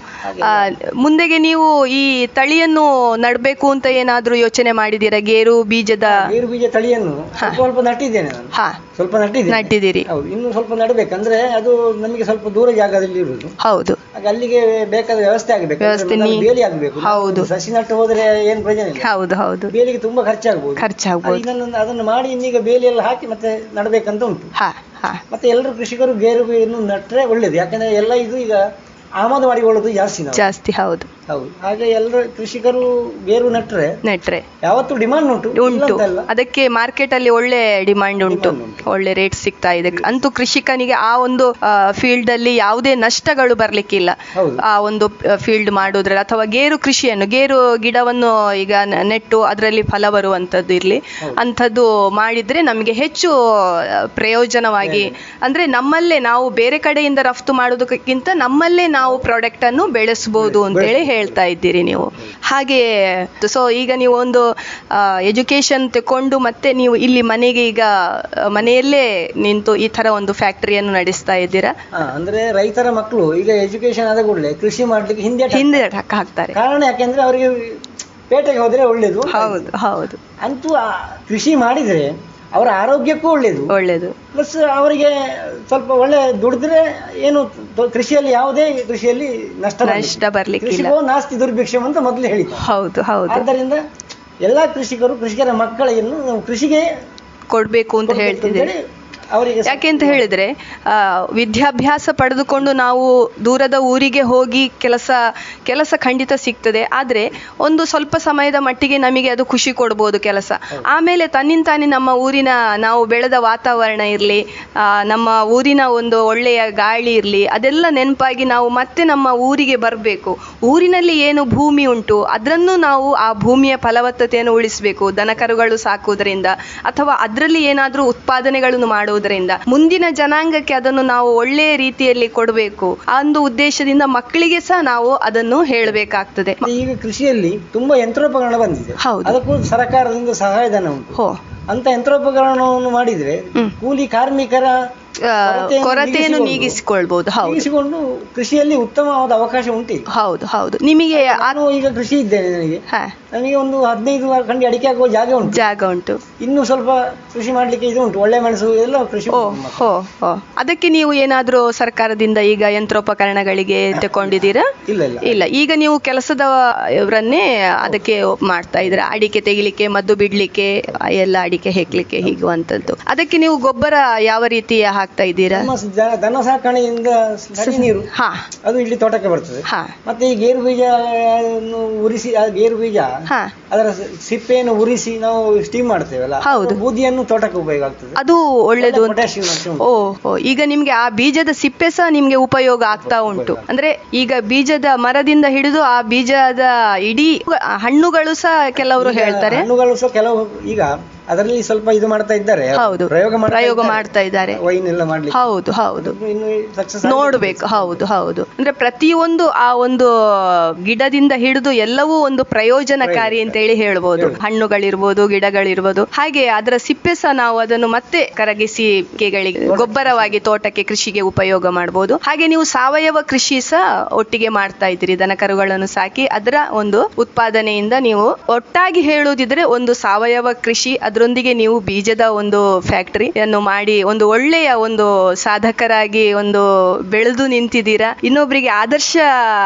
ಮುಂದೆಗೆ ನೀವು ಈ ತಳಿಯನ್ನು ನಡಬೇಕು ಅಂತ ಏನಾದ್ರೂ ಯೋಚನೆ ಮಾಡಿದ್ದೀರಾ? ಗೇರು ಬೀಜದ ಗೇರು ಬೀಜ ತಳಿಯನ್ನು ಸ್ವಲ್ಪ ನಟ್ಟಿದ್ದೇನೆ ನಾನು. ಹಾ. ಸ್ವಲ್ಪ ನಟ್ಟಿದ್ದೇನೆ. ನಟ್ಟಿದ್ದೀರಿ. ಹೌದು ಇನ್ನು ಸ್ವಲ್ಪ ನಡಬೇಕಂದ್ರೆ ಅದು ನಮಗೆ ಸ್ವಲ್ಪ ದೂರ ಜಾಗದಲ್ಲಿ ಇರುವುದು. ಹೌದು. ಅಲ್ಲಿಗೆ ಬೇಕಾದ ವ್ಯವಸ್ಥೆ ಆಗಬೇಕು. ಬೇಲಿ ಆಗಬೇಕು. ಹೌದು. ಸಸಿ ನಟ್ಟು ಹೋದ್ರೆ ಏನು ಪ್ರಯೋಜನ ಇಲ್ಲ. ಹೌದು ಹೌದು. ಬೇಲಿಗೆ ತುಂಬಾ ಖರ್ಚಾಗ್ಬೋದು. ಖರ್ಚಾಗ್ಬೋದು. ಇದನ್ನು ಅದನ್ನು ಮಾಡಿ ಇನ್ನೀಗ ಬೇಲಿ ಎಲ್ಲ ಹಾಕಿ ಮತ್ತೆ ನಡಬೇಕಂತ ಉಂಟು. ಹಾ ಹಾ. ಮತ್ತೆ ಎಲ್ಲರೂ ಕೃಷಿಕರು ಗೇರು ಇನ್ನು ನಟ್ರೆ ಒಳ್ಳೇದು. ಯಾಕಂದ್ರೆ ಎಲ್ಲ ಇದು ಈಗ ಆಮದು ಮಾಡಿಕೊಳ್ಳೋದು ಜಾಸ್ತಿ ಜಾಸ್ತಿ ಹೌದು. ಹೌದು. ಹಾಗೆ ಎಲ್ಲರೂ ಕೃಷಿಕರು ಗೇರು ನೆಟ್ರೆ ನೆಟ್ರೆ. ಯಾವತ್ತು ಡಿಮಾಂಡ್ ಉಂಟು ಉಂಟು. ಅದಕ್ಕೆ ಮಾರ್ಕೆಟ್ ಅಲ್ಲಿ ಒಳ್ಳೆ ಡಿಮಾಂಡ್ ಉಂಟು. ಒಳ್ಳೆ ರೇಟ್ ಸಿಗ್ತಾ ಇದೆ. ಅಂತೂ ಕೃಷಿಕನಿಗೆ ಆ ಒಂದು ಫೀಲ್ಡ್ ಅಲ್ಲಿ ಯಾವುದೇ ನಷ್ಟಗಳು ಬರ್ಲಿಕ್ಕಿಲ್ಲ. ಆ ಒಂದು ಫೀಲ್ಡ್ ಮಾಡೋದ್ರಲ್ಲಿ ಅಥವಾ ಗೇರು ಕೃಷಿಯನ್ನು ಗೇರು ಗಿಡವನ್ನು ಈಗ ನೆಟ್ಟು ಅದರಲ್ಲಿ ಫಲ ಬರುವಂತದ್ದು ಇರ್ಲಿ. ಅಂಥದ್ದು ಮಾಡಿದ್ರೆ ನಮಗೆ ಹೆಚ್ಚು ಪ್ರಯೋಜನವಾಗಿ ಅಂದ್ರೆ ನಮ್ಮಲ್ಲೇ ನಾವು ಬೇರೆ ಕಡೆಯಿಂದ ರಫ್ತು ಮಾಡೋದಕ್ಕಿಂತ ನಮ್ಮಲ್ಲೇ ನಾವು ಪ್ರಾಡಕ್ಟ್ ಅನ್ನು ಬೆಳೆಸಬಹುದು ಅಂತೇಳಿ ಹೇಳ್ತಾ ಇದ್ದೀರಿ ನೀವು. ಹಾಗೆ ಸೊ ಈಗ ನೀವು ಒಂದು ಎಜುಕೇಶನ್ ತಗೊಂಡು ಮತ್ತೆ ನೀವು ಇಲ್ಲಿ ಮನೆಗೆ ಈಗ ಮನೆಯಲ್ಲೇ ನಿಂತು ಈ ತರ ಒಂದು ಫ್ಯಾಕ್ಟರಿಯನ್ನು ನಡೆಸ್ತಾ ಇದ್ದೀರಾ? ಅಂದ್ರೆ ರೈತರ ಮಕ್ಕಳು ಈಗ ಎಜುಕೇಶನ್ ಆದ ಕೂಡಲೇ ಕೃಷಿ ಮಾಡ್ಲಿಕ್ಕೆ ಹಿಂದೆ. ಹಿಂದೆ ಹಾಕ್ತಾರೆ. ಕಾರಣ ಯಾಕೆಂದ್ರೆ ಅವರಿಗೆ ಪೇಟೆಗೆ ಹೋದ್ರೆ ಒಳ್ಳೇದು ಹೌದು ಹೌದು. ಅಂತೂ ಕೃಷಿ ಮಾಡಿದ್ರೆ ಅವರ ಆರೋಗ್ಯಕ್ಕೂ ಒಳ್ಳೇದು. ಒಳ್ಳೇದು. ಪ್ಲಸ್ ಅವರಿಗೆ ಸ್ವಲ್ಪ ಒಳ್ಳೆ ದುಡಿದ್ರೆ ಏನು ಕೃಷಿಯಲ್ಲಿ ಯಾವುದೇ ಕೃಷಿಯಲ್ಲಿ ನಷ್ಟ ನಷ್ಟ ಕೃಷಿ ಕೃಷಿಕೋ ನಾಸ್ತಿ ದುರ್ಭಿಕ್ಷಂ ಅಂತ ಮೊದಲು ಹೇಳಿ ಹೌದು ಹೌದು. ಆದ್ದರಿಂದ ಎಲ್ಲಾ ಕೃಷಿಕರು ಕೃಷಿಕರ ಮಕ್ಕಳನ್ನು ನಾವು ಕೃಷಿಗೆ ಕೊಡಬೇಕು ಅಂತ ಅವರಿಗೆ ಯಾಕೆ ಅಂತ ಹೇಳಿದ್ರೆ ಆ, ವಿದ್ಯಾಭ್ಯಾಸ ಪಡೆದುಕೊಂಡು ನಾವು ದೂರದ ಊರಿಗೆ ಹೋಗಿ ಕೆಲಸ ಕೆಲಸ ಖಂಡಿತ ಸಿಗ್ತದೆ. ಆದರೆ ಒಂದು ಸ್ವಲ್ಪ ಸಮಯದ ಮಟ್ಟಿಗೆ ನಮಗೆ ಅದು ಖುಷಿ ಕೊಡ್ಬೋದು ಕೆಲಸ. ಆಮೇಲೆ ತನ್ನಿಂತಾನೆ ನಮ್ಮ ಊರಿನ ನಾವು ಬೆಳೆದ ವಾತಾವರಣ ಇರಲಿ ನಮ್ಮ ಊರಿನ ಒಂದು ಒಳ್ಳೆಯ ಗಾಳಿ ಇರಲಿ ಅದೆಲ್ಲ ನೆನಪಾಗಿ ನಾವು ಮತ್ತೆ ನಮ್ಮ ಊರಿಗೆ ಬರಬೇಕು. ಊರಿನಲ್ಲಿ ಏನು ಭೂಮಿ ಉಂಟು ಅದರನ್ನು ನಾವು ಆ ಭೂಮಿಯ ಫಲವತ್ತತೆಯನ್ನು ಉಳಿಸಬೇಕು. ದನಕರುಗಳು ಸಾಕುವುದರಿಂದ ಅಥವಾ ಅದರಲ್ಲಿ ಏನಾದರೂ ಉತ್ಪಾದನೆಗಳನ್ನು ಮಾಡುವುದರಿಂದ ಮುಂದಿನ ಜನಾಂಗಕ್ಕೆ ಅದನ್ನು ನಾವು ಒಳ್ಳೆಯ ರೀತಿಯಲ್ಲಿ ಕೊಡಬೇಕು. ಆ ಒಂದು ಉದ್ದೇಶದಿಂದ ಮಕ್ಕಳಿಗೆ ಸಹ ನಾವು ಅದನ್ನು ಹೇಳಬೇಕಾಗ್ತದೆ. ಈಗ ಕೃಷಿಯಲ್ಲಿ ತುಂಬಾ ಯಂತ್ರೋಪಕರಣ ಬಂದಿದೆ. ಹೌದು. ಅದಕ್ಕೂ ಸರ್ಕಾರದಿಂದ ಸಹಾಯಧನ ಉಂಟು. ಹೋ. ಅಂತ ಯಂತ್ರೋಪಕರಣವನ್ನು ಮಾಡಿದ್ರೆ ಕೂಲಿ ಕಾರ್ಮಿಕರ ಕೊರತೆಯನ್ನು ನೀಗಿಸಿಕೊಳ್ಬಹುದು ಹೌದು. ನೀಗಿಸಿಕೊಂಡು ಕೃಷಿಯಲ್ಲಿ ಉತ್ತಮವಾದ ಅವಕಾಶ ಉಂಟು ಹೌದು ಹೌದು. ನಿಮಗೆ ನಾನು ಈಗ ಕೃಷಿ ಇದ್ದೇನೆ ನನಗೆ. ನನಗೆ ಒಂದು ಹದಿನೈದು ಕಂಡಿ ಅಡಿಕೆ ಆಗುವ ಜಾಗ ಉಂಟು. ಜಾಗ ಉಂಟು. ಇನ್ನು ಸ್ವಲ್ಪ ಕೃಷಿ ಮಾಡ್ಲಿಕ್ಕೆ ಇದು ಉಂಟು. ಒಳ್ಳೆ ಮೆಣಸು ಎಲ್ಲ ಕೃಷಿ ಹೋ ಹೋ. ಅದಕ್ಕೆ ನೀವು ಏನಾದರೂ ಸರ್ಕಾರದಿಂದ ಈಗ ಯಂತ್ರೋಪಕರಣಗಳಿಗೆ ತಗೊಂಡಿದ್ದೀರಾ ಇಲ್ಲ. ಇಲ್ಲ ಇಲ್ಲ. ಈಗ ನೀವು ಕೆಲಸದವರನ್ನೇ ಅದಕ್ಕೆ ಮಾಡ್ತಾ ಇದ್ರ ಅಡಿಕೆ ತೆಗಿಲಿಕ್ಕೆ ಮದ್ದು ಬಿಡ್ಲಿಕ್ಕೆ ಎಲ್ಲ ಅಡಿಕೆ ಹೆಕ್ಲಿಕ್ಕೆ ಹೀಗುವಂಥದ್ದು. ಅದಕ್ಕೆ ನೀವು ಗೊಬ್ಬರ ಯಾವ ರೀತಿಯ ಹಾಕ್ತಾ ಇದ್ದೀರಾ? ನಮ್ಮ ದನ ಸಾಕಣೆಯಿಂದ ಸರಿ ನೀರು ಹಾ. ಅದು ಇಲ್ಲಿ ತೋಟಕ್ಕೆ ಬರ್ತದೆ. ಹಾ. ಮತ್ತೆ ಈ ಗೇರು ಬೀಜ ಉರಿಸಿ ಆ ಗೇರು ಬೀಜ ಹಾ. ಅದರ ಸ- ಸಿಪ್ಪೆಯನ್ನು ಉರಿಸಿ ನಾವು ಸ್ಟೀಮ್ ಮಾಡ್ತೇವಲ್ಲ ಹೌದು. ಬೂದಿಯನ್ನು ತೋಟಕ್ಕೆ ಉಪಯೋಗ ಆಗ್ತದೆ. ಅದು ಒಳ್ಳೇದು ಅಂತ- ಪೊಟ್ಯಾಷಿಯಂ ಅಂಶ ಉಂಟು. ಓ ಓ, ಈಗ ನಿಮ್ಗೆ ಆ ಬೀಜದ ಸಿಪ್ಪೆ ಸಹ ನಿಮ್ಗೆ ಉಪಯೋಗ ಆಗ್ತಾ ಉಂಟು. ಅಂದ್ರೆ ಈಗ ಬೀಜದ ಮರದಿಂದ ಹಿಡಿದು ಆ ಬೀಜದ ಇಡೀ ಹಣ್ಣುಗಳು ಸಹ ಕೆಲವರು ಈಗ ಹೇಳ್ತಾರೆ. ಹಣ್ಣುಗಳು ಸಹ ಕೆಲವು ಈಗ ಅದರಲ್ಲಿ ಸ್ವಲ್ಪ ಇದು ಮಾಡ್ತಾ ಇದ್ದಾರೆ. ಹೌದು. ಪ್ರಯೋಗ ಮಾಡ್ತಾ ಪ್ರಯೋಗ ಇದ್ದಾರೆ. ಮಾಡ್ತಾ ಇದ್ದಾರೆ. ವೈನ್ ಎಲ್ಲ ಮಾಡ್ಲಿಕ್ಕೆ. ಹೌದು ಹೌದು. ಇನ್ನು ಸಕ್ಸಸ್ ನೋಡ್ಬೇಕು ಹೌದು ಹೌದು. ಅಂದ್ರೆ ಪ್ರತಿಯೊಂದು ಆ ಒಂದು ಗಿಡದಿಂದ ಹಿಡಿದು ಎಲ್ಲವೂ ಒಂದು ಪ್ರಯೋಜನಕಾರಿ ಅಂತ ಹೇಳಿ ಹೇಳ್ಬೋದು. ಹಣ್ಣುಗಳಿರ್ಬೋದು ಗಿಡಗಳಿರ್ಬೋದು. ಹಾಗೆ ಅದರ ಸಿಪ್ಪೆ ಸಹ ನಾವು ಅದನ್ನು ಮತ್ತೆ ಕರಗಿಸಿ ಗೊಬ್ಬರವಾಗಿ ತೋಟಕ್ಕೆ ಕೃಷಿಗೆ ಉಪಯೋಗ ಮಾಡಬಹುದು ಹಾಗೆ ನೀವು ಸಾವಯವ ಕೃಷಿ ಸಹ ಒಟ್ಟಿಗೆ ಮಾಡ್ತಾ ಇದ್ರಿ ದನ ಕರುಗಳನ್ನು ಸಾಕಿ ಅದರ ಒಂದು ಉತ್ಪಾದನೆಯಿಂದ ನೀವು ಒಟ್ಟಾಗಿ ಹೇಳುವುದಿದ್ರೆ ಒಂದು ಸಾವಯವ ಕೃಷಿ ಅದರೊಂದಿಗೆ ನೀವು ಬೀಜದ ಒಂದು ಫ್ಯಾಕ್ಟರಿಯನ್ನು ಮಾಡಿ ಒಂದು ಒಳ್ಳೆಯ ಒಂದು ಸಾಧಕರಾಗಿ ಒಂದು ಬೆಳೆದು ನಿಂತಿದ್ದೀರಾ? ಇನ್ನೊಬ್ಬರಿಗೆ ಆದರ್ಶ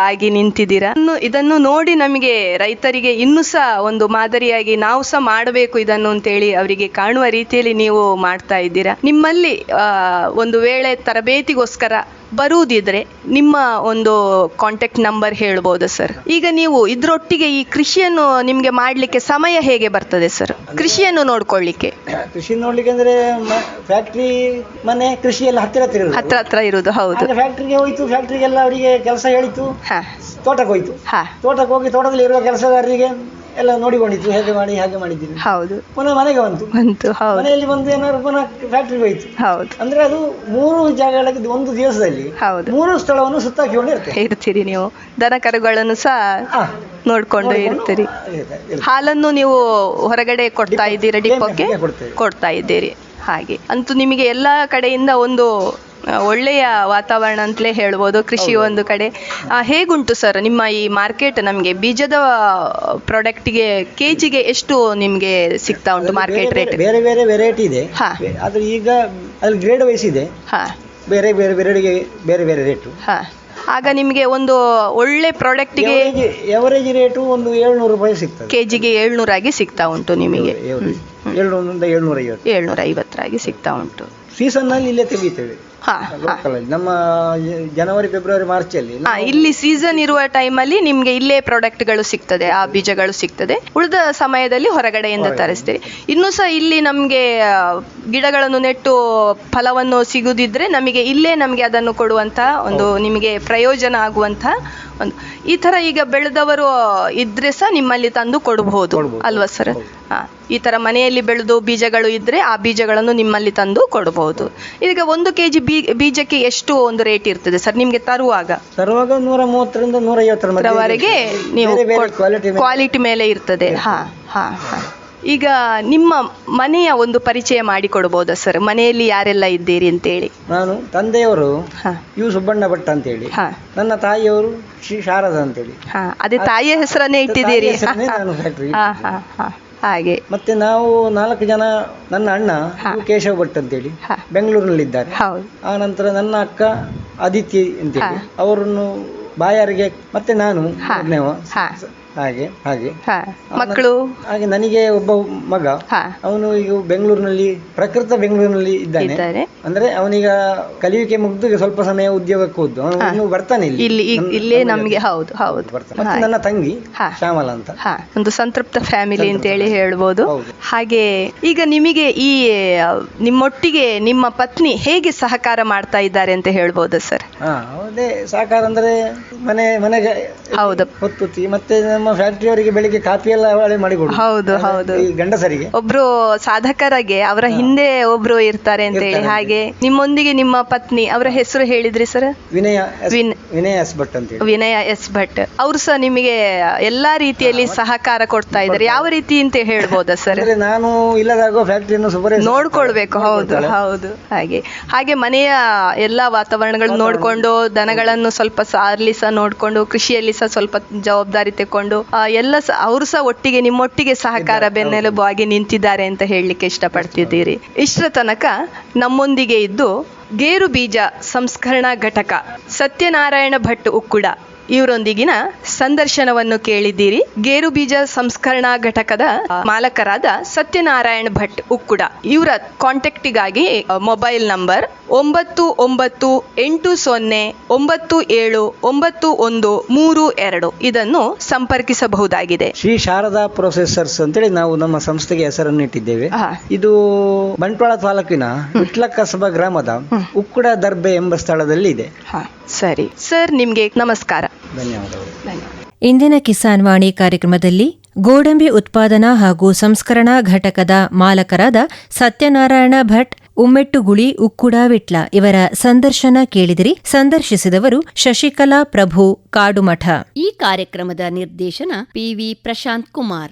ಆಗಿ ನಿಂತಿದ್ದೀರಾ? ಇದನ್ನು ನೋಡಿ ನಮಗೆ ರೈತರಿಗೆ ಇನ್ನೂ ಸಹ ಒಂದು ಮಾದರಿಯಾಗಿ ನಾವು ಸಹ ಮಾಡಬೇಕು ಇದನ್ನು ಅಂತೇಳಿ ಅವರಿಗೆ ಕಾಣುವ ರೀತಿಯಲ್ಲಿ ನೀವು ಮಾಡ್ತಾ ಇದ್ದೀರಾ? ನಿಮ್ಮಲ್ಲಿ ಒಂದು ವೇಳೆ ತರಬೇತಿಗೋಸ್ಕರ ಬರುವುದಿದ್ರೆ ನಿಮ್ಮ ಒಂದು ಕಾಂಟ್ಯಾಕ್ಟ್ ನಂಬರ್ ಹೇಳ್ಬೋದಾ ಸರ್ ಈಗ ನೀವು ಇದ್ರೊಟ್ಟಿಗೆ ಈ ಕೃಷಿಯನ್ನು ನಿಮ್ಗೆ ಮಾಡ್ಲಿಕ್ಕೆ ಸಮಯ ಹೇಗೆ ಬರ್ತದೆ ಸರ್ ಕೃಷಿಯನ್ನು ನೋಡ್ಕೊಳ್ಳಿಕ್ಕೆ. ಕೃಷಿ ನೋಡ್ಲಿಕ್ಕೆ ಅಂದ್ರೆ ಫ್ಯಾಕ್ಟ್ರಿ ಮನೆ ಕೃಷಿ ಎಲ್ಲ ಹತ್ತಿರ ಹತ್ತಿರ ಇರುದು. ಹತ್ರ ಹತ್ರ ಇರುವುದು ಹೌದು. ಫ್ಯಾಕ್ಟ್ರಿಗೆ ಹೋಯ್ತು ಫ್ಯಾಕ್ಟ್ರಿಗೆಲ್ಲ ಅವರಿಗೆ ಕೆಲಸ ಹೇಳಿತು. ಹಾ. ತೋಟಕ್ಕೆ ಹೋಯ್ತು. ಹಾ. ತೋಟಕ್ಕೆ ಹೋಗಿ ತೋಟದಲ್ಲಿ ಇರುವ ಕೆಲಸಗಾರರಿಗೆ ಎಲ್ಲ ನೋಡಿಕೊಂಡಿದ್ರು ಹೇಗೆ ಮಾಡಿ ಹಾಗೆ ಮಾಡಿದ್ದೀರಿ? ಹೌದು. ಪುನಃ ಮನೆಗೆ ಬಂತು. ಬಂತು ಹೌದು. ಮನೆಯಲ್ಲಿ ಬಂದು ಏನಾದ್ರು ಪುನಃ ಫ್ಯಾಕ್ಟ್ರಿ ಹೋಯ್ತು. ಹೌದು. ಅಂದ್ರೆ ಅದು ಮೂರು ಜಾಗಗಳಿಗೆ ಒಂದು ದಿವಸದಲ್ಲಿ ಹೌದು. ಮೂರು ಸ್ಥಳವನ್ನು ಸುತ್ತಾಕಿಕೊಂಡು ಇರ್ತೇವೆ ಇರ್ತೀರಿ ನೀವು. ದನ ಕರುಗಳನ್ನು ಸಹ. ನೋಡ್ಕೊಂಡು ಇರ್ತೀರಿ. ಹಾಲನ್ನು ನೀವು ಹೊರಗಡೆ ಕೊಡ್ತಾ ಇದ್ದೀರಾ ಡಿಪೋಕ್ಕೆ ಕೊಡ್ತಾ ಇದ್ದೀರಿ. ಹಾಗೆ. ಅಂತೂ ನಿಮಗೆ ಎಲ್ಲ ಕಡೆಯಿಂದ ಒಂದು ಒಳ್ಳೆಯ ವಾತಾವರಣ ಅಂತಲೇ ಹೇಳ್ಬೋದು ಕೃಷಿ ಒಂದು ಕಡೆ. ಹೇಗುಂಟು ಸರ್ ನಿಮ್ಮ ಈ ಮಾರ್ಕೆಟ್ ನಮಗೆ? ಬೀಜದ ಪ್ರಾಡಕ್ಟ್ಗೆ ಕೆ ಜಿಗೆ ಎಷ್ಟು ನಿಮಗೆ ಸಿಗ್ತಾ ಉಂಟು ಮಾರ್ಕೆಟ್ ರೇಟ್ ಬೇರೆ ಬೇರೆ ವೆರೈಟಿ ಇದೆ. ಆದ್ರೆ ಈಗ ಅಲ್ಲಿ ಗ್ರೇಡ್ ವೈಸ್ ಇದೆ. ಹಾ. ಬೇರೆ ಬೇರೆ ವೆರೈಟಿಗೆ ಬೇರೆ ಬೇರೆ ರೇಟು ಹಾ. ಆಗ ನಿಮಗೆ ಒಂದು ಒಳ್ಳೆ ಪ್ರಾಡಕ್ಟ್ಗೆ ಎವರೇಜ್ ರೇಟು ಒಂದು ಏಳ್ನೂರು ರೂಪಾಯಿ ಸಿಗ್ತದೆ. ಕೆ ಜಿಗೆ ಏಳ್ನೂರಾಗಿ ಸಿಗ್ತಾ ಉಂಟು ನಿಮಗೆ. ಏಳ್ನೂರು ಏಳ್ನೂರಿಂದ ಏಳ್ನೂರ ಐವತ್ತು ಏಳ್ನೂರ ಐವತ್ತರಾಗಿ ಸಿಗ್ತಾ ಉಂಟು. ಸೀಸನ್ನಲ್ಲಿ ಇಲ್ಲೇ ತೆಗಿತೇವೆ. ಹಾ ಲೋಕಲ್ ಅಲ್ಲಿ ನಮ್ಮ ಜನವರಿ ಫೆಬ್ರವರಿ ಮಾರ್ಚ್ ಅಲ್ಲಿ ಹಾ ಇಲ್ಲಿ ಸೀಸನ್ ಇರುವ ಟೈಮಲ್ಲಿ ನಿಮ್ಗೆ ಇಲ್ಲೇ ಪ್ರಾಡಕ್ಟ್ಗಳು ಸಿಗ್ತದೆ ಆ ಬೀಜಗಳು ಸಿಗ್ತದೆ. ಉಳಿದ ಸಮಯದಲ್ಲಿ ಹೊರಗಡೆಯಿಂದ ತರಿಸ್ತೀರಿ. ಇನ್ನು ಸಹ ಇಲ್ಲಿ ನಮ್ಗೆ ಗಿಡಗಳನ್ನು ನೆಟ್ಟು ಫಲವನ್ನು ಸಿಗುದಿದ್ರೆ ನಮಗೆ ಇಲ್ಲೇ ನಮಗೆ ಅದನ್ನು ಕೊಡುವಂತ ಒಂದು ನಿಮಗೆ ಪ್ರಯೋಜನ ಆಗುವಂತ ಒಂದು. ಈ ತರ ಈಗ ಬೆಳೆದವರು ಇದ್ರೆ ಸಹ ನಿಮ್ಮಲ್ಲಿ ತಂದು ಕೊಡಬಹುದು ಕೊಡ್ಬೋದು. ಅಲ್ವಾ ಸರ್? ಈ ತರ ಮನೆಯಲ್ಲಿ ಬೆಳೆದು ಬೀಜಗಳು ಇದ್ದರೆ ಆ ಬೀಜಗಳನ್ನು ನಿಮ್ಮಲ್ಲಿ ತಂದು ಕೊಡಬಹುದು. ಈಗ ಒಂದು ಕೆಜಿ ಬೀ ಬೀಜಕ್ಕೆ ಎಷ್ಟು ಒಂದು ರೇಟ್ ಇರ್ತದೆ ಸರ್? ನಿಮಗೆ ತರುವಾಗ? ತರುವಾಗ ನೂರ ಮೂವತ್ತರಿಂದ ನೂರ ಐವತ್ತರವರೆಗೆ ನೀವು ಕ್ವಾಲಿಟಿ ಮೇಲೆ. ಇರ್ತದೆ. ಹಾ ಹಾ ಹಾ. ಈಗ ನಿಮ್ಮ ಮನೆಯ ಒಂದು ಪರಿಚಯ ಮಾಡಿಕೊಡ್ಬೋದಾ ಸರ್? ಮನೆಯಲ್ಲಿ ಯಾರೆಲ್ಲ ಇದ್ದೀರಿ ಅಂತೇಳಿ? ನಾನು ತಂದೆಯವರು ಯು ಸುಬ್ಬಣ್ಣ ಭಟ್ ಅಂತೇಳಿ. ನನ್ನ ತಾಯಿಯವರು ಶ್ರೀ ಶಾರದಾ ಅಂತೇಳಿ. ಹಾ ಅದೇ ತಾಯಿಯ ಹೆಸರನ್ನೇ ಇಟ್ಟಿದ್ದೀರಿ. ಹಾಗೆ ಮತ್ತೆ ನಾವು ನಾಲ್ಕು ಜನ ನನ್ನ ಅಣ್ಣ ಕೇಶವ ಭಟ್ ಅಂತೇಳಿ ಹಾ. ಬೆಂಗಳೂರಿನಲ್ಲಿದ್ದಾರೆ ಹೌದು ಆ ನಂತರ ನನ್ನ ಅಕ್ಕ ಅದಿತಿ ಅಂತೇಳಿ ಹೇಳಿ ಅವರನ್ನು ಬಾಯಾರಿಗೆ ಮತ್ತೆ ನಾನು ಹಾ. ಮೂರನೇವ. ಹಾ. ಹಾಗೆ ಹಾಗೆ. ಮಕ್ಕಳು? ಹಾಗೆ ನನಗೆ ಒಬ್ಬ ಮಗ. ಅವನು ಈಗ ಬೆಂಗಳೂರಿನಲ್ಲಿ ಪ್ರಕೃತ ಬೆಂಗಳೂರಿನಲ್ಲಿ ಇದ್ದಾನೆ. ಅಂದ್ರೆ ಅವನೀಗ ಕಲಿಯುವಿಕೆ ಮುಗಿದು ಸ್ವಲ್ಪ ಸಮಯ ಉದ್ಯೋಗಕ್ಕೆ ಹೋದ್ದು. ಅವನು ಬರ್ತಾನೆ ಇಲ್ಲಿ. ಇಲ್ಲಿ ನಮ್ಗೆ ಹೌದು ಹೌದು. ಬರ್ತಾನೆ. ಮತ್ತೆ ನನ್ನ ತಂಗಿ. ಶ್ಯಾಮಲ ಅಂತ. ಒಂದು ಸಂತೃಪ್ತ ಫ್ಯಾಮಿಲಿ ಅಂತ ಹೇಳಿ ಹೇಳ್ಬೋದು. ಹಾಗೆ ಈಗ ನಿಮಗೆ ಈ ನಿಮ್ಮೊಟ್ಟಿಗೆ ನಿಮ್ಮ ಪತ್ನಿ ಹೇಗೆ ಸಹಕಾರ ಮಾಡ್ತಾ ಇದ್ದಾರೆ ಅಂತ ಹೇಳ್ಬೋದು ಸರ್? ಹಾ ಅದೇ ಸಹಕಾರ ಅಂದ್ರೆ ಮನೆ ಮನೆಗೆ ಹೌದು. ಹೊತ್ತು ಮತ್ತೆ ನಮ್ಮ ಫ್ಯಾಕ್ಟರಿ ಅವರಿಗೆ ಬೆಳಿಗ್ಗೆ ಕಾಫಿ ಎಲ್ಲ ಅವಳೇ ಮಾಡಿಕೊಡು. ಹೌದು, ಹೌದು. ಈ ಗಂಡಸರಿಗೆ. ಒಬ್ರು ಸಾಧಕರಾಗೆ ಅವರ ಹಿಂದೆ ಒಬ್ರು ಇರ್ತಾರೆ ಅಂತ ಹೇಳಿ. ಹಾಗೆ ನಿಮ್ಮೊಂದಿಗೆ ನಿಮ್ಮ ಪತ್ನಿ ಅವರ ಹೆಸರು ಹೇಳಿದ್ರಿ ಸರ್? ವಿನಯ ವಿನ್- ವಿನಯ ಎಸ್ ಭಟ್ ಅಂತೇಳಿ ವಿನಯ ಎಸ್ ಭಟ್. ಅವರು ಸಹ ನಿಮಗೆ ಎಲ್ಲಾ ರೀತಿಯಲ್ಲಿ ಸಹಕಾರ ಕೊಡ್ತಾ ಇದ್ದಾರೆ. ಯಾವ ರೀತಿ ಅಂತ ಹೇಳ್ಬೋದಾ ಸರ್? ಅಂದ್ರೆ ನಾನು ಇಲ್ಲದಾಗ ಫ್ಯಾಕ್ಟರಿಯನ್ನು ಸುಪರೇ ನೋಡ್ಕೊಳ್ಬೇಕು ಹೌದು ಹೌದು. ಹಾಗೆ ಹಾಗೆ ಮನೆಯ ಎಲ್ಲಾ ವಾತಾವರಣಗಳನ್ನು ನೋಡ್ಕೊಂಡು ದನಗಳನ್ನು ಸ್ವಲ್ಪ ಸಾರ್ಲಿ ಸಹ ನೋಡ್ಕೊಂಡು ಕೃಷಿಯಲ್ಲಿ ಸಹ ಸ್ವಲ್ಪ ಜವಾಬ್ದಾರಿ ತಕೊಂಡು ಆ, ಎಲ್ಲ ಅವರು ಸಹ ಒಟ್ಟಿಗೆ ನಿಮ್ಮೊಟ್ಟಿಗೆ ಸಹಕಾರ ಬೆನ್ನೆಲುಬಾಗಿ ನಿಂತಿದ್ದಾರೆ ಅಂತ ಹೇಳಲಿಕ್ಕೆ ಇಷ್ಟಪಡ್ತಿದ್ದೀರಿ. ಇಷ್ಟರ ತನಕ ನಮ್ಮೊಂದಿಗೆ ಇದ್ದು ಗೇರು ಬೀಜ ಸಂಸ್ಕರಣಾ ಘಟಕ ಸತ್ಯನಾರಾಯಣ ಭಟ್ ಉಕ್ಕುಡ. ಇವರೊಂದಿಗಿನ ಸಂದರ್ಶನವನ್ನು ಕೇಳಿದ್ದೀರಿ. ಗೇರು ಬೀಜ ಸಂಸ್ಕರಣಾ ಘಟಕದ ಮಾಲಕರಾದ ಸತ್ಯನಾರಾಯಣ ಭಟ್ ಉಕ್ಕುಡ. ಇವರ ಕಾಂಟ್ಯಾಕ್ಟಿಗಾಗಿ ಮೊಬೈಲ್ ನಂಬರ್ ಒಂಬತ್ತು ಒಂಬತ್ತು ಎಂಟು ಸೊನ್ನೆ ಒಂಬತ್ತು ಏಳು ಒಂಬತ್ತು ಒಂದು ಮೂರು ಎರಡು ಇದನ್ನು ಸಂಪರ್ಕಿಸಬಹುದಾಗಿದೆ. ಶ್ರೀ ಶಾರದಾ ಪ್ರೊಸೆಸರ್ಸ್ ಅಂತೇಳಿ ನಾವು ನಮ್ಮ ಸಂಸ್ಥೆಗೆ ಹೆಸರನ್ನು ಇಟ್ಟಿದ್ದೇವೆ. ಇದು ಬಂಟ್ವಾಳ ತಾಲೂಕಿನ ವಿಟ್ಲ ಕಸಬಾ ಗ್ರಾಮದ ಉಕ್ಕುಡ ದರ್ಬೆ ಎಂಬ ಸ್ಥಳದಲ್ಲಿ ಇದೆ ಸರಿ. ಸರ್ ನಿಮ್ಗೆ ನಮಸ್ಕಾರ. ಇಂದಿನ ಕಿಸಾನ್ ವಾಣಿ ಕಾರ್ಯಕ್ರಮದಲ್ಲಿ ಗೋಡಂಬಿ ಉತ್ಪಾದನಾ ಹಾಗೂ ಸಂಸ್ಕರಣಾ ಘಟಕದ ಮಾಲಕರಾದ ಸತ್ಯನಾರಾಯಣ ಭಟ್ ಉಮ್ಮೆಟ್ಟುಗುಳಿ ಉಕ್ಕುಡ ವಿಟ್ಲ ಇವರ ಸಂದರ್ಶನ ಕೇಳಿದಿರಿ. ಸಂದರ್ಶಿಸಿದವರು ಶಶಿಕಲಾ ಪ್ರಭು ಕಾಡುಮಠ. ಈ ಕಾರ್ಯಕ್ರಮದ ನಿರ್ದೇಶನ ಪಿವಿ ಪ್ರಶಾಂತ್ ಕುಮಾರ್.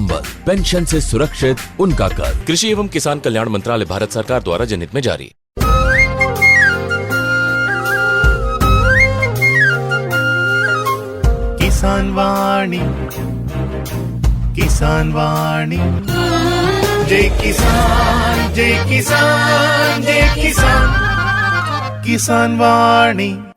संबल पेंशन से सुरक्षित उनका कर कृषि एवं किसान कल्याण मंत्रालय भारत सरकार द्वारा जनहित में जारी। किसान वाणी किसान वाणी। जय किसान जय किसान जय किसान। किसान वाणी।